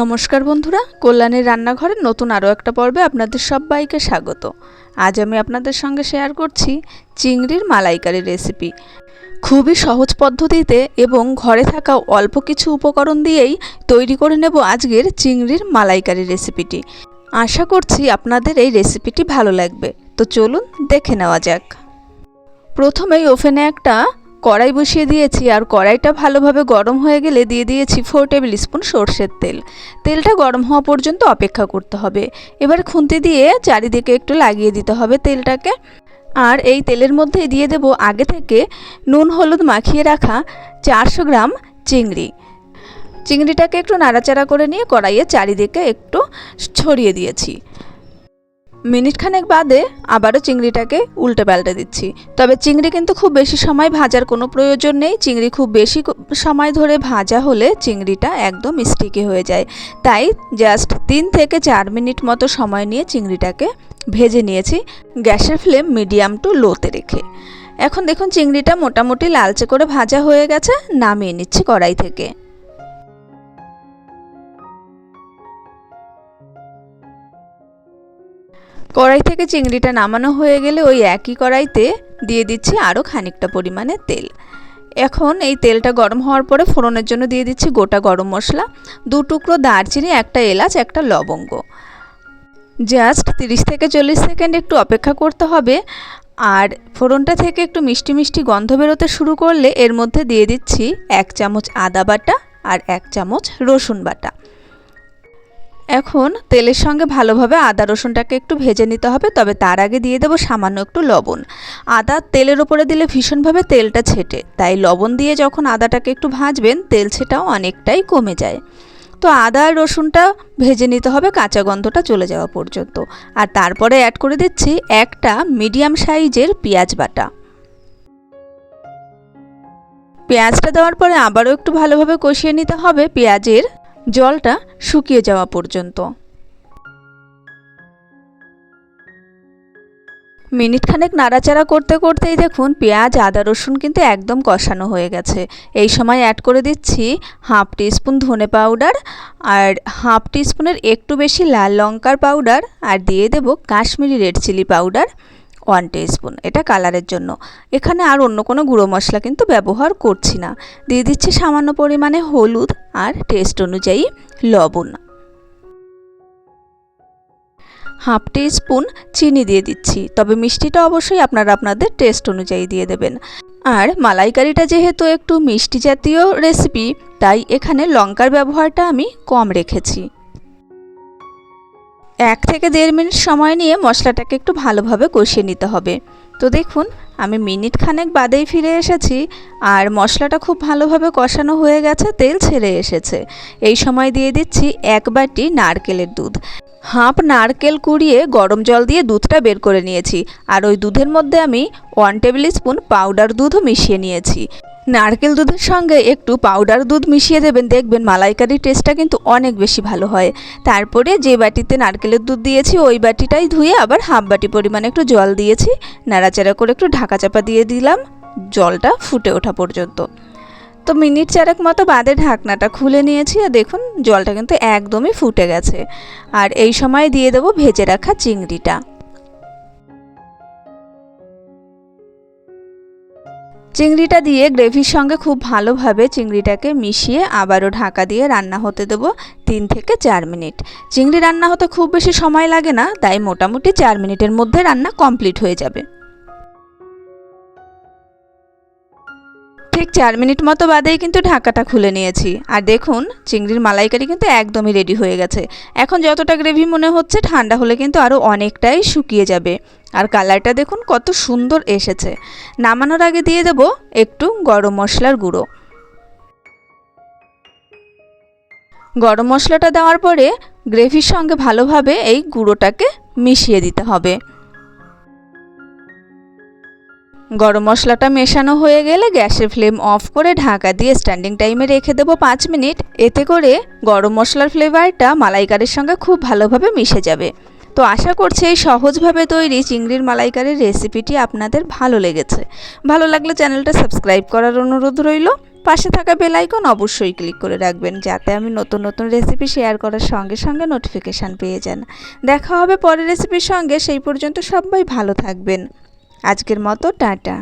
নমস্কার বন্ধুরা, কল্যাণীর রান্নাঘরের নতুন আরও একটা পর্বে আপনাদের সবাইকে স্বাগত। আজ আমি আপনাদের সঙ্গে শেয়ার করছি চিংড়ির মালাইকারি রেসিপি খুবই সহজ পদ্ধতিতে এবং ঘরে থাকা অল্প কিছু উপকরণ দিয়েই তৈরি করে নেব আজকের চিংড়ির মালাইকারি রেসিপিটি আশা করছি আপনাদের এই রেসিপিটি ভালো লাগবে। তো চলুন দেখে নেওয়া যাক। প্রথমেই ওভেনে একটা কড়াই বসিয়ে দিয়েছি আর কড়াইটা ভালোভাবে গরম হয়ে গেলে দিয়ে দিয়েছি ফোর টেবিল স্পুন সর্ষের তেল। তেলটা গরম হওয়া পর্যন্ত অপেক্ষা করতে হবে। এবার খুন্তি দিয়ে চারিদিকে একটু লাগিয়ে দিতে হবে তেলটাকে। আর এই তেলের মধ্যে দিয়ে দেব আগে থেকে নুন হলুদ মাখিয়ে রাখা চারশো গ্রাম চিংড়ি। চিংড়িটাকে একটু নাড়াচাড়া করে নিয়ে কড়াইয়ে চারিদিকে একটু ছড়িয়ে দিয়েছি। মিনিট খানেক বাদে আবারও চিংড়িটাকে উল্টে পাল্টে দিচ্ছি। তবে চিংড়ি কিন্তু খুব বেশি সময় ভাজার কোনো প্রয়োজন নেই। চিংড়ি খুব বেশি সময় ধরে ভাজা হলে চিংড়িটা একদম স্টিকি হয়ে যায়। তাই জাস্ট তিন থেকে চার মিনিট মতো সময় নিয়ে চিংড়িটাকে ভেজে নিয়েছি গ্যাসের ফ্লেম মিডিয়াম টু লোতে রেখে। এখন দেখুন চিংড়িটা মোটামুটি লালচে করে ভাজা হয়ে গেছে, নামিয়ে নিচ্ছি কড়াই থেকে। কড়াই থেকে চিংড়িটা নামানো হয়ে গেলে ওই একই কড়াইতে দিয়ে দিচ্ছি আরও খানিকটা পরিমাণে তেল। এখন এই তেলটা গরম হওয়ার পরে ফোড়নের জন্য দিয়ে দিচ্ছি গোটা গরম মশলা, দু টুকরো দারচিনি, একটা এলাচ, একটা লবঙ্গ। জাস্ট তিরিশ থেকে চল্লিশ সেকেন্ড একটু অপেক্ষা করতে হবে। আর ফোড়নটা থেকে একটু মিষ্টি মিষ্টি গন্ধ বেরোতে শুরু করলে এর মধ্যে দিয়ে দিচ্ছি এক চামচ আদা বাটা আর এক চামচ রসুন বাটা। এখন তেলের সঙ্গে ভালোভাবে আদা রসুনটাকে একটু ভেজে নিতে হবে, তবে তার আগে দিয়ে দেবো সামান্য একটু লবণ। আদা তেলের ওপরে দিলে ভীষণভাবে তেলটা ছেটে, তাই লবণ দিয়ে যখন আদাটাকে একটু ভাজবেন, তেল ছেটাও অনেকটাই কমে যায়। তো আদা আর রসুনটা ভেজে নিতে হবে কাঁচা গন্ধটা চলে যাওয়া পর্যন্ত। আর তারপরে অ্যাড করে দিচ্ছি একটা মিডিয়াম সাইজের পেঁয়াজ বাটা। পেঁয়াজটা দেওয়ার পরে আবারও একটু ভালোভাবে কষিয়ে নিতে হবে পেঁয়াজের জলটা শুকিয়ে যাওয়া পর্যন্ত। মিনিট খানেক নাড়াচাড়া করতে করতেই দেখুন পেঁয়াজ, আদা, রসুন কিন্তু একদম কষানো হয়ে গেছে। এই সময় অ্যাড করে দিচ্ছি হাফ টিস্পুন ধনে পাউডার আর হাফ টিস্পুনের একটু বেশি লাল লঙ্কার পাউডার আর দিয়ে দেব Kashmiri red chilli powder. One spoon এটা কালারের জন্য। এখানে আর অন্য কোনো গুঁড়ো মশলা কিন্তু ব্যবহার করছি না। দিয়ে দিচ্ছি সামান্য পরিমাণে হলুদ আর টেস্ট অনুযায়ী লবণ। হাফ টি স্পুন চিনি দিয়ে দিচ্ছি, তবে মিষ্টিটা অবশ্যই আপনারা আপনাদের টেস্ট অনুযায়ী দিয়ে দেবেন। আর মালাইকারিটা যেহেতু একটু মিষ্টি জাতীয় রেসিপি, তাই এখানে লঙ্কার ব্যবহারটা আমি কম রেখেছি। এক থেকে দেড় মিনিট সময় নিয়ে মশলাটাকে একটু ভালোভাবে কষিয়ে নিতে হবে। তো দেখুন, আমি মিনিট খানেক বাদেই ফিরে এসেছি আর মশলাটা খুব ভালোভাবে কষানো হয়ে গেছে, তেল ছেড়ে এসেছে। এই সময় দিয়ে দিচ্ছি এক বাটি নারকেলের দুধ। হাফ নারকেল কুড়িয়ে গরম জল দিয়ে দুধটা বের করে নিয়েছি। আর ওই দুধের মধ্যে আমি ওয়ান টেবিল স্পুন পাউডার দুধও মিশিয়ে নিয়েছি। নারকেল দুধের সঙ্গে একটু পাউডার দুধ মিশিয়ে দেবেন, দেখবেন মালাইকারির টেস্টটা কিন্তু অনেক বেশি ভালো হয়। তারপরে যে বাটিতে নারকেলের দুধ দিয়েছি, ওই বাটিটাই ধুয়ে আবার হাফ বাটি পরিমাণে একটু জল দিয়েছি। নাড়াচাড়া করে একটু ঢাকা চাপা দিয়ে দিলাম, জলটা ফুটে ওঠা পর্যন্ত। তো মিনিট চারেক মতো বাদে ঢাকনাটা খুলে নিয়েছি আর দেখুন জলটা কিন্তু একদমই ফুটে গেছে। আর এই সময় দিয়ে দেবো ভেজে রাখা চিংড়িটা। চিংড়িটা দিয়ে গ্রেভির সঙ্গে খুব ভালোভাবে চিংড়িটাকে মিশিয়ে আবারও ঢাকা দিয়ে রান্না হতে দেবো তিন থেকে চার মিনিট। চিংড়ি রান্না হতে খুব বেশি সময় লাগে না, তাই মোটামুটি চার মিনিটের মধ্যে রান্না কমপ্লিট হয়ে যাবে। ঠিক চার মিনিট মতো বাদেই কিন্তু ঢাকাটা খুলে নিয়েছি। আর দেখুন, চিংড়ির মালাইকারি কিন্তু একদমই রেডি হয়ে গেছে। এখন যতটা গ্রেভি মনে হচ্ছে, ঠান্ডা হলে কিন্তু আরও অনেকটাই শুকিয়ে যাবে। আর কালারটা দেখুন, কত সুন্দর এসেছে। নামানোর আগে দিয়ে দেব একটু গরম মশলার গুঁড়ো। গরম মশলাটা দেওয়ার পরে গ্রেভির সঙ্গে ভালোভাবে এই গুঁড়োটাকে মিশিয়ে দিতে হবে। গরম মশলাটা মেশানো হয়ে গেলে গ্যাসের ফ্লেম অফ করে ঢাকা দিয়ে স্ট্যান্ডিং টাইমে রেখে দেবো পাঁচ মিনিট। এতে করে গরম মশলার ফ্লেভারটা মালাইকারের সঙ্গে খুব ভালোভাবে মিশে যাবে। তো আশা করছি এই সহজভাবে তৈরি চিংড়ির মালাইকারির রেসিপিটি আপনাদের ভালো লেগেছে। ভালো লাগলে চ্যানেলটা সাবস্ক্রাইব করার অনুরোধ রইল। পাশে থাকা বেল আইকন অবশ্যই ক্লিক করে রাখবেন, যাতে আমি নতুন নতুন রেসিপি শেয়ার করার সঙ্গে সঙ্গে নোটিফিকেশান পেয়ে যান। দেখা হবে পরের রেসিপির সঙ্গে, সেই পর্যন্ত সবাই ভালো থাকবেন। আজকের মতো টাটা।